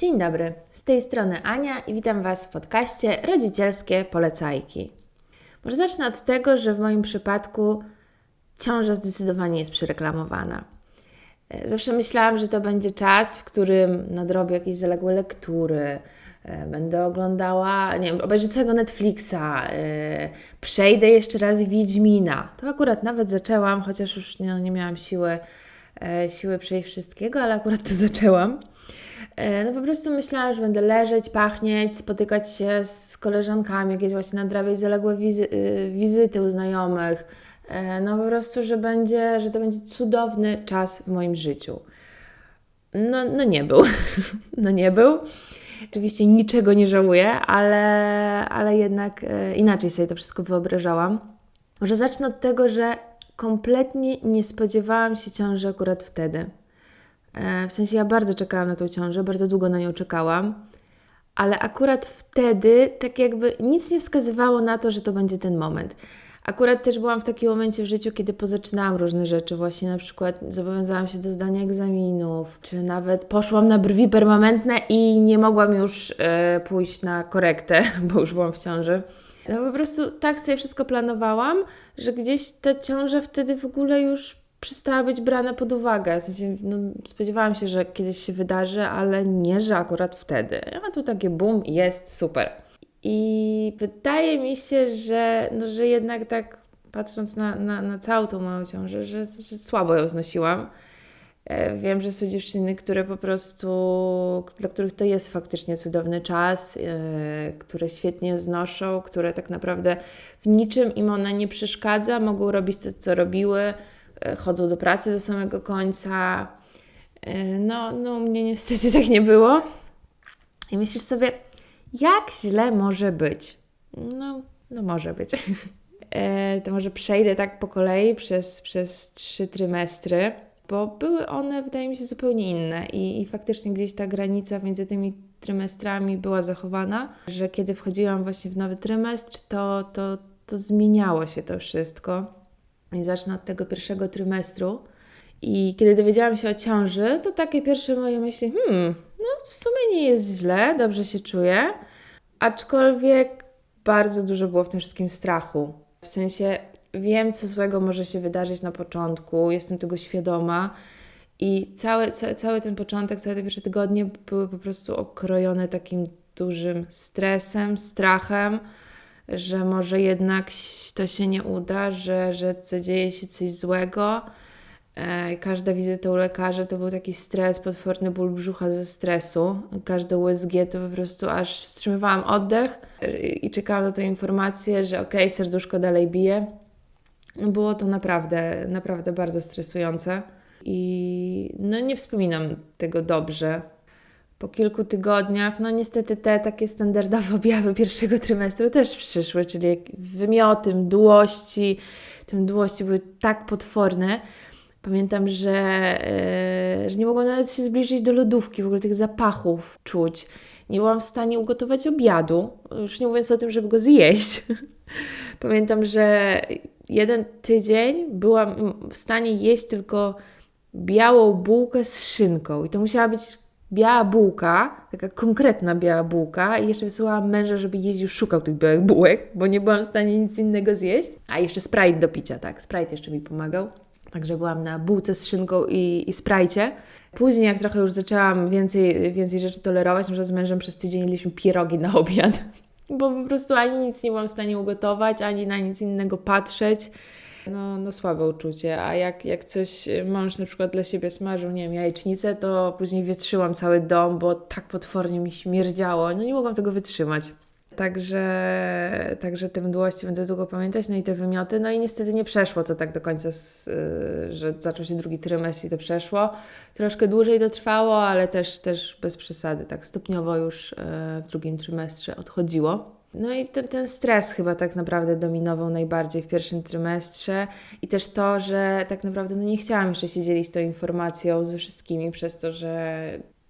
Dzień dobry, z tej strony Ania i witam Was w podcaście Rodzicielskie Polecajki. Może zacznę od tego, że w moim przypadku ciąża zdecydowanie jest przyreklamowana. E, zawsze myślałam, że to będzie czas, w którym nadrobię jakieś zaległe lektury, e, będę oglądała, nie wiem, obejrzę całego Netflixa, e, przejdę jeszcze raz Wiedźmina. To akurat nawet zaczęłam, chociaż już nie, nie miałam siły, siły przejść wszystkiego, ale akurat to zaczęłam. E, no po prostu myślałam, że będę leżeć, pachnieć, spotykać się z koleżankami, jakieś właśnie nadrabiać zaległe wizy y, wizyty u znajomych. E, no po prostu, że będzie, że to będzie cudowny czas w moim życiu. No, no nie był. no nie był. Oczywiście niczego nie żałuję, ale, ale jednak e, inaczej sobie to wszystko wyobrażałam. Może zacznę od tego, że kompletnie nie spodziewałam się ciąży akurat wtedy. E, w sensie ja bardzo czekałam na tą ciążę, bardzo długo na nią czekałam, ale akurat wtedy tak jakby nic nie wskazywało na to, że to będzie ten moment. Akurat też byłam w takim momencie w życiu, kiedy pozaczynałam różne rzeczy, właśnie na przykład zobowiązałam się do zdania egzaminów, czy nawet poszłam na brwi permanentne i nie mogłam już e, pójść na korektę, bo już byłam w ciąży. No po prostu tak sobie wszystko planowałam, że gdzieś ta ciąża wtedy w ogóle już przestała być brana pod uwagę. W sensie, no, spodziewałam się, że kiedyś się wydarzy, ale nie, że akurat wtedy. A tu takie boom, jest super. I wydaje mi się, że, no, że jednak tak patrząc na, na, na całą tą moją ciążę, że, że słabo ją znosiłam. E, wiem, że są dziewczyny, które po prostu, dla których to jest faktycznie cudowny czas, yy, które świetnie znoszą, które tak naprawdę w niczym im ona nie przeszkadza, mogą robić to, co robiły, chodzą do pracy do samego końca. E, no, no, u mnie niestety tak nie było. I myślisz sobie, jak źle może być? No, no może być. E, to może przejdę tak po kolei przez, przez trzy trymestry, bo były one, wydaje mi się, zupełnie inne i, i faktycznie gdzieś ta granica między tymi trymestrami była zachowana, że kiedy wchodziłam właśnie w nowy trymestr, to, to, to zmieniało się to wszystko. I zacznę od tego pierwszego trymestru. I kiedy dowiedziałam się o ciąży, to takie pierwsze moje myśli, hmm, no w sumie nie jest źle, dobrze się czuję. Aczkolwiek bardzo dużo było w tym wszystkim strachu. W sensie wiem, co złego może się wydarzyć na początku, jestem tego świadoma. I cały, ca, cały ten początek, całe te pierwsze tygodnie były po prostu okrojone takim dużym stresem, strachem że może jednak to się nie uda, że, że zadzieje się coś złego. E, każda wizyta u lekarza to był taki stres, potworny ból brzucha ze stresu. Każde USG to po prostu aż wstrzymywałam oddech i czekałam na tę informację, że okej, okay, serduszko dalej bije. No było to naprawdę, naprawdę bardzo stresujące. I no nie wspominam tego dobrze po kilku tygodniach, no niestety te takie standardowe objawy pierwszego trymestru też przyszły, czyli wymioty, mdłości. Te mdłości były tak potworne. Pamiętam, że, yy, że nie mogłam nawet się zbliżyć do lodówki, w ogóle tych zapachów czuć. Nie byłam w stanie ugotować obiadu, już nie mówiąc o tym, żeby go zjeść. Pamiętam, że jeden tydzień byłam w stanie jeść tylko białą bułkę z szynką i to musiała być biała bułka, taka konkretna biała bułka i jeszcze wysyłałam męża, żeby jeździł, szukał tych białych bułek, bo nie byłam w stanie nic innego zjeść. A jeszcze Sprite do picia, tak, Sprite jeszcze mi pomagał. Także byłam na bułce z szynką i, i Sprite. Później, jak trochę już zaczęłam więcej, więcej rzeczy tolerować, na z mężem przez tydzień jedliśmy pierogi na obiad, bo po prostu ani nic nie byłam w stanie ugotować, ani na nic innego patrzeć no, no słabe uczucie. A jak, jak coś mąż na przykład dla siebie smażył, nie wiem, jajecznicę, to później wietrzyłam cały dom, bo tak potwornie mi śmierdziało. No nie mogłam tego wytrzymać. Także, także te mdłości będę długo pamiętać, no i te wymioty. No i niestety nie przeszło to tak do końca, z, y, że zaczął się drugi trymestr i to przeszło. Troszkę dłużej to trwało, ale też, też bez przesady, tak stopniowo już y, w drugim trymestrze odchodziło. No i ten, ten stres chyba tak naprawdę dominował najbardziej w pierwszym trymestrze i też to, że tak naprawdę no nie chciałam jeszcze się dzielić tą informacją ze wszystkimi przez to, że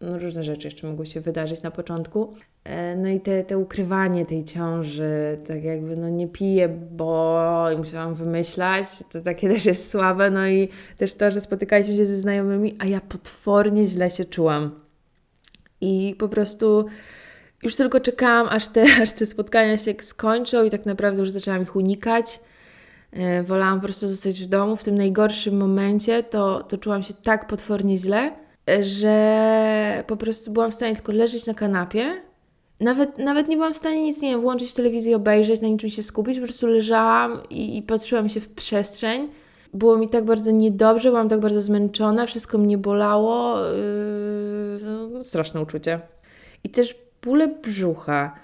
no różne rzeczy jeszcze mogły się wydarzyć na początku. E, no i te, te ukrywanie tej ciąży, tak jakby no nie piję, bo musiałam wymyślać, to takie też jest słabe. No i też to, że spotykaliśmy się ze znajomymi, a ja potwornie źle się czułam. I po prostu już tylko czekałam, aż te, aż te spotkania się skończą i tak naprawdę już zaczęłam ich unikać. E, wolałam po prostu zostać w domu. W tym najgorszym momencie to, to czułam się tak potwornie źle, e, że po prostu byłam w stanie tylko leżeć na kanapie. Nawet, nawet nie byłam w stanie nic, nie wiem, włączyć w telewizji, obejrzeć, na niczym się skupić. Po prostu leżałam i, i patrzyłam się w przestrzeń. Było mi tak bardzo niedobrze, byłam tak bardzo zmęczona, wszystko mnie bolało. Yy, no, straszne uczucie. I też bóle brzucha.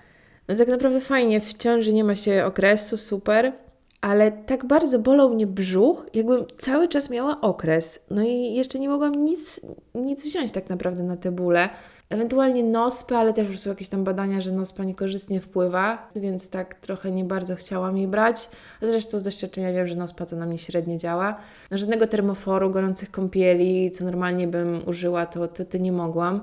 No tak naprawdę fajnie, w ciąży nie ma się okresu, super, ale tak bardzo bolał mnie brzuch, jakbym cały czas miała okres. No i jeszcze nie mogłam nic, nic wziąć tak naprawdę na te bóle. Ewentualnie nospę, ale też już są jakieś tam badania, że nospa niekorzystnie wpływa, więc tak trochę nie bardzo chciałam jej brać. Zresztą z doświadczenia wiem, że nospa to na mnie średnio działa. No, żadnego termoforu, gorących kąpieli, co normalnie bym użyła, to, to, to nie mogłam.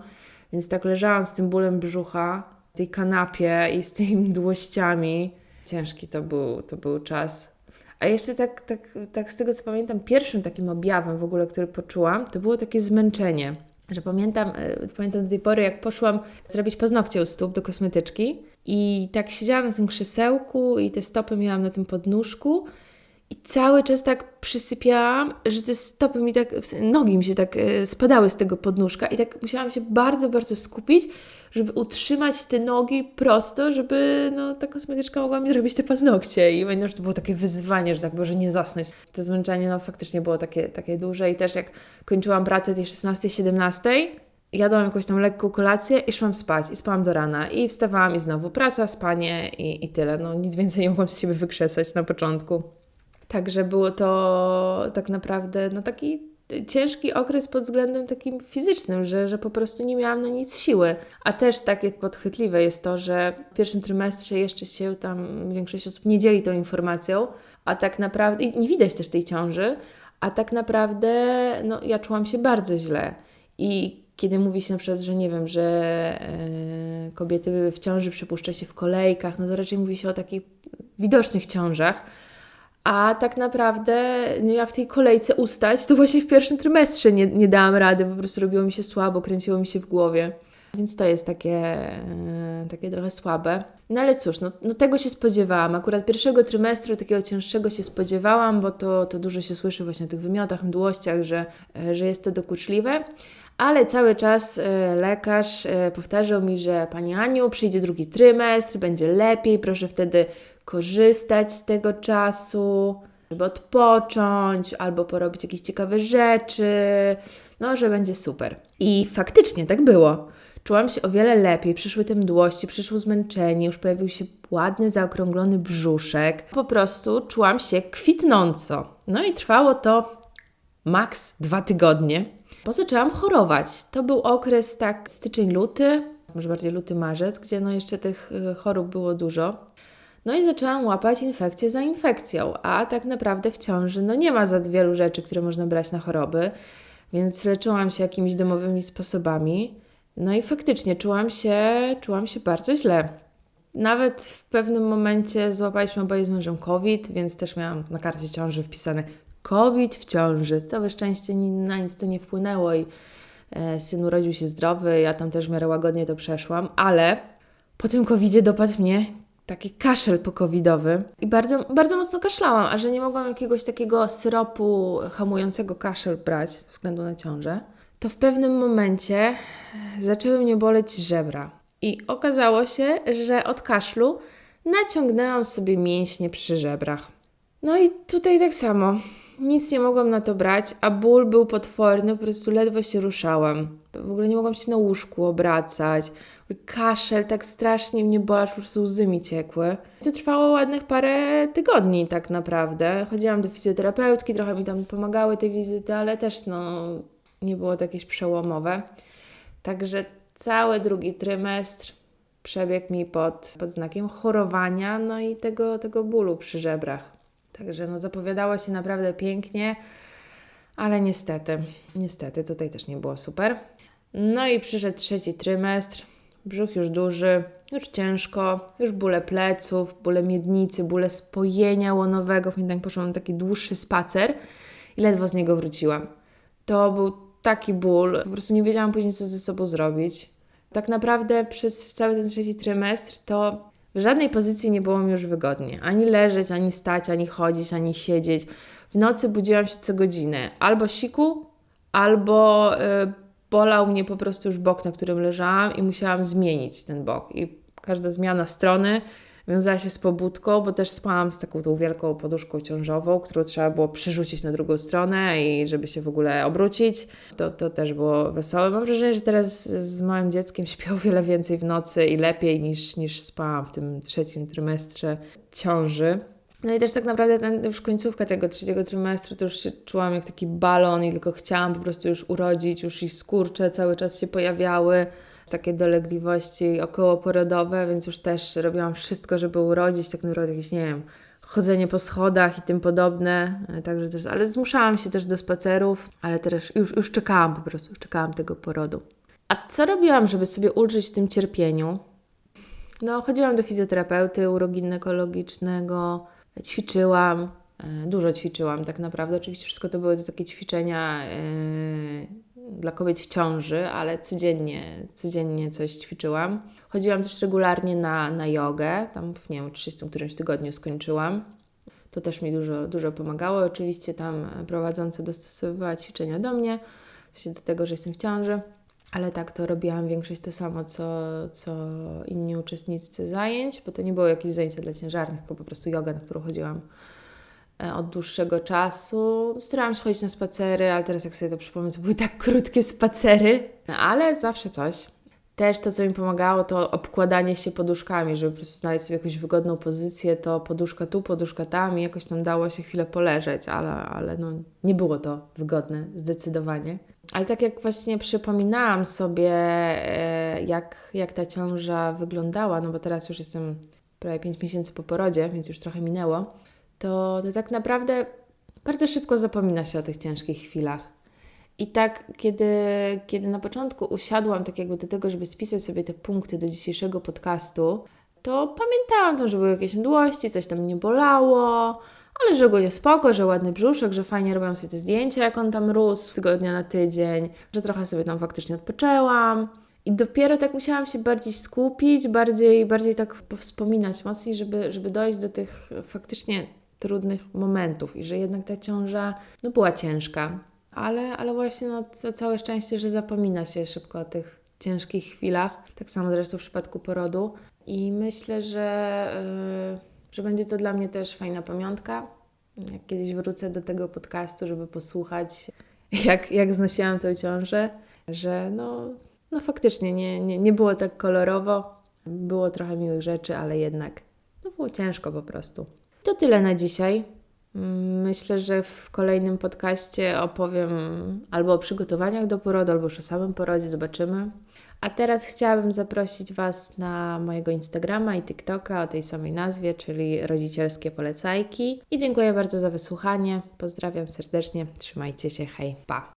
Więc tak leżałam z tym bólem brzucha, w tej kanapie i z tymi mdłościami. Ciężki to był, to był czas. A jeszcze tak, tak, tak z tego co pamiętam, pierwszym takim objawem w ogóle, który poczułam, to było takie zmęczenie. Że pamiętam, e, pamiętam do tej pory, jak poszłam zrobić paznokcie u stóp do kosmetyczki i tak siedziałam na tym krzesełku i te stopy miałam na tym podnóżku i cały czas tak przysypiałam, że te stopy mi tak, nogi mi się tak e, spadały z tego podnóżka i tak musiałam się bardzo, bardzo skupić, żeby utrzymać te nogi prosto, żeby no, ta kosmetyczka mogła mi zrobić te paznokcie. I pamiętam, że to było takie wyzwanie, że tak było, że nie zasnąć. To zmęczenie no, faktycznie było takie, takie duże i też jak kończyłam pracę tej 16-17, jadłam jakąś tam lekką kolację i szłam spać i spałam do rana i wstawałam i znowu praca, spanie i, i tyle. No nic więcej nie mogłam z siebie wykrzesać na początku. Także było to tak naprawdę no, taki ciężki okres pod względem takim fizycznym, że, że po prostu nie miałam na nic siły. A też takie podchwytliwe jest to, że w pierwszym trymestrze jeszcze się tam większość osób nie dzieli tą informacją, a tak naprawdę, i nie widać też tej ciąży, a tak naprawdę no, ja czułam się bardzo źle. I kiedy mówi się na przykład, że nie wiem, że e, kobiety w ciąży przypuszcza się w kolejkach, no to raczej mówi się o takich widocznych ciążach, a tak naprawdę no ja w tej kolejce ustać, to właśnie w pierwszym trymestrze nie, nie dałam rady, po prostu robiło mi się słabo, kręciło mi się w głowie. Więc to jest takie, e, takie trochę słabe. No ale cóż, no, no, tego się spodziewałam. Akurat pierwszego trymestru takiego cięższego się spodziewałam, bo to, to dużo się słyszy właśnie o tych wymiotach, mdłościach, że, e, że jest to dokuczliwe. Ale cały czas e, lekarz powtarzał mi, że Pani Aniu, przyjdzie drugi trymestr, będzie lepiej, proszę wtedy korzystać z tego czasu, żeby odpocząć albo porobić jakieś ciekawe rzeczy, no, że będzie super. I faktycznie tak było. Czułam się o wiele lepiej, przyszły te mdłości, przyszło zmęczenie, już pojawił się ładny, zaokrąglony brzuszek. Po prostu czułam się kwitnąco. No i trwało to maks dwa tygodnie, bo zaczęłam chorować. To był okres tak styczeń, luty, może bardziej luty, marzec, gdzie no jeszcze tych y, chorób było dużo. No i zaczęłam łapać infekcję za infekcją, a tak naprawdę w ciąży no nie ma za wielu rzeczy, które można brać na choroby, więc leczyłam się jakimiś domowymi sposobami. No i faktycznie czułam się, czułam się bardzo źle. Nawet w pewnym momencie złapaliśmy oboje z mężem COVID, więc też miałam na karcie ciąży wpisane COVID w ciąży. Całe szczęście na nic to nie wpłynęło i e, syn urodził się zdrowy, ja tam też w miarę łagodnie to przeszłam, ale po tym COVID dopadł mnie taki kaszel pokowidowy i bardzo, bardzo mocno kaszlałam, a że nie mogłam jakiegoś takiego syropu hamującego kaszel brać ze względu na ciążę, to w pewnym momencie zaczęły mnie boleć żebra. I okazało się, że od kaszlu naciągnęłam sobie mięśnie przy żebrach. No i tutaj tak samo. Nic nie mogłam na to brać, a ból był potworny, po prostu ledwo się ruszałam. W ogóle nie mogłam się na łóżku obracać. Kaszel tak strasznie mnie bolał, po prostu łzy mi ciekły. To trwało ładnych parę tygodni tak naprawdę. Chodziłam do fizjoterapeutki, trochę mi tam pomagały te wizyty, ale też no nie było to jakieś przełomowe. Także cały drugi trymestr przebiegł mi pod, pod znakiem chorowania, no i tego, tego bólu przy żebrach. Także no, zapowiadało się naprawdę pięknie, ale niestety, niestety tutaj też nie było super. No i przyszedł trzeci trymestr, brzuch już duży, już ciężko, już bóle pleców, bóle miednicy, bóle spojenia łonowego. Pamiętam, poszłam na taki dłuższy spacer i ledwo z niego wróciłam. To był taki ból, po prostu nie wiedziałam później, co ze sobą zrobić. Tak naprawdę przez cały ten trzeci trymestr to w żadnej pozycji nie było mi już wygodnie. Ani leżeć, ani stać, ani chodzić, ani siedzieć. W nocy budziłam się co godzinę. Albo siku, albo y, bolał mnie po prostu już bok, na którym leżałam i musiałam zmienić ten bok. I każda zmiana strony wiązała się z pobudką, bo też spałam z taką tą wielką poduszką ciążową, którą trzeba było przerzucić na drugą stronę i żeby się w ogóle obrócić. To, to też było wesołe. Mam wrażenie, że teraz z małym dzieckiem śpię o wiele więcej w nocy i lepiej niż, niż spałam w tym trzecim trymestrze ciąży. No i też tak naprawdę ten, już końcówka tego trzeciego trymestru, to już się czułam jak taki balon i tylko chciałam po prostu już urodzić, już i skurcze cały czas się pojawiały, takie dolegliwości okołoporodowe, więc już też robiłam wszystko, żeby urodzić, tak naprawdę jakieś, nie wiem, chodzenie po schodach i tym podobne, e, także też, ale zmuszałam się też do spacerów, ale też już, już czekałam po prostu, czekałam tego porodu. A co robiłam, żeby sobie ulżyć tym cierpieniu? No, chodziłam do fizjoterapeuty uroginekologicznego, ćwiczyłam, e, dużo ćwiczyłam tak naprawdę. Oczywiście wszystko to były takie ćwiczenia yy, dla kobiet w ciąży, ale codziennie, codziennie coś ćwiczyłam. Chodziłam też regularnie na, na jogę, tam w nie wiem, 30 którymś tygodniu skończyłam. To też mi dużo, dużo pomagało. Oczywiście tam prowadząca dostosowywała ćwiczenia do mnie, w sensie do tego, że jestem w ciąży. Ale tak, to robiłam większość to samo, co, co inni uczestnicy zajęć, bo to nie było jakieś zajęcia dla ciężarnych, tylko po prostu yoga, na którą chodziłam od dłuższego czasu. Starałam się chodzić na spacery, ale teraz jak sobie to przypomnę, to były tak krótkie spacery, ale zawsze coś. Też to, co mi pomagało, to obkładanie się poduszkami, żeby po prostu znaleźć sobie jakąś wygodną pozycję, to poduszka tu, poduszka tam i jakoś tam dało się chwilę poleżeć, ale, ale no, nie było to wygodne, zdecydowanie. Ale tak jak właśnie przypominałam sobie, e, jak, jak ta ciąża wyglądała, no bo teraz już jestem prawie 5 miesięcy po porodzie, więc już trochę minęło, to, to tak naprawdę bardzo szybko zapomina się o tych ciężkich chwilach. I tak, kiedy, kiedy na początku usiadłam tak jakby do tego, żeby spisać sobie te punkty do dzisiejszego podcastu, to pamiętałam tam, że były jakieś mdłości, coś tam nie bolało, ale że ogólnie spoko, że ładny brzuszek, że fajnie robiłam sobie te zdjęcia, jak on tam rósł z tygodnia na tydzień, że trochę sobie tam faktycznie odpoczęłam. I dopiero tak musiałam się bardziej skupić, bardziej, bardziej tak powspominać mocniej, żeby, żeby dojść do tych faktycznie trudnych momentów i że jednak ta ciąża no, była ciężka. Ale, ale właśnie no, całe szczęście, że zapomina się szybko o tych ciężkich chwilach. Tak samo zresztą w przypadku porodu. I myślę, że... Yy że będzie to dla mnie też fajna pamiątka. Jak kiedyś wrócę do tego podcastu, żeby posłuchać, jak, jak znosiłam tę ciążę, że no, no faktycznie nie, nie, nie było tak kolorowo. Było trochę miłych rzeczy, ale jednak no było ciężko po prostu. To tyle na dzisiaj. Myślę, że w kolejnym podcaście opowiem albo o przygotowaniach do porodu, albo już o samym porodzie, zobaczymy. A teraz chciałabym zaprosić Was na mojego Instagrama i TikToka o tej samej nazwie, czyli Rodzicielskie Polecajki. I dziękuję bardzo za wysłuchanie. Pozdrawiam serdecznie. Trzymajcie się. Hej, pa!